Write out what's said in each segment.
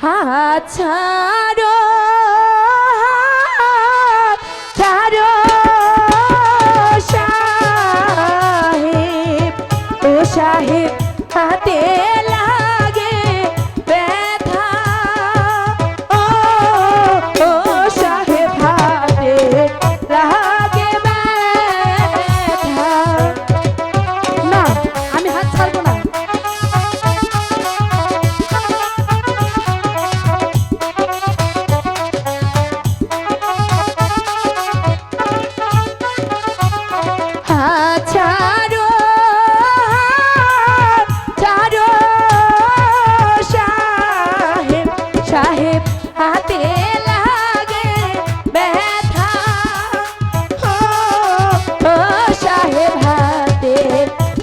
아, 하차려.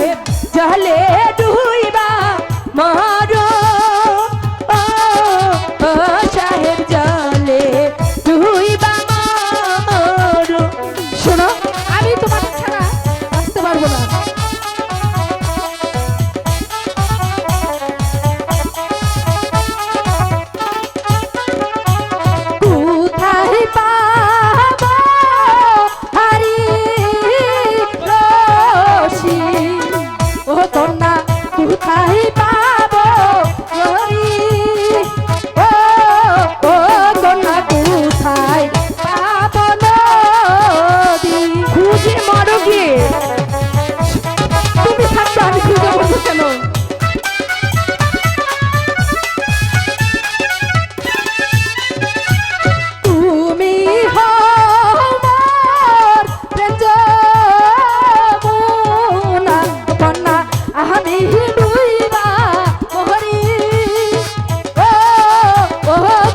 সাহেব চলে ডুইবা মর। ও সাহেব চলে ডুইবা মর। শোনো।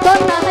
Dona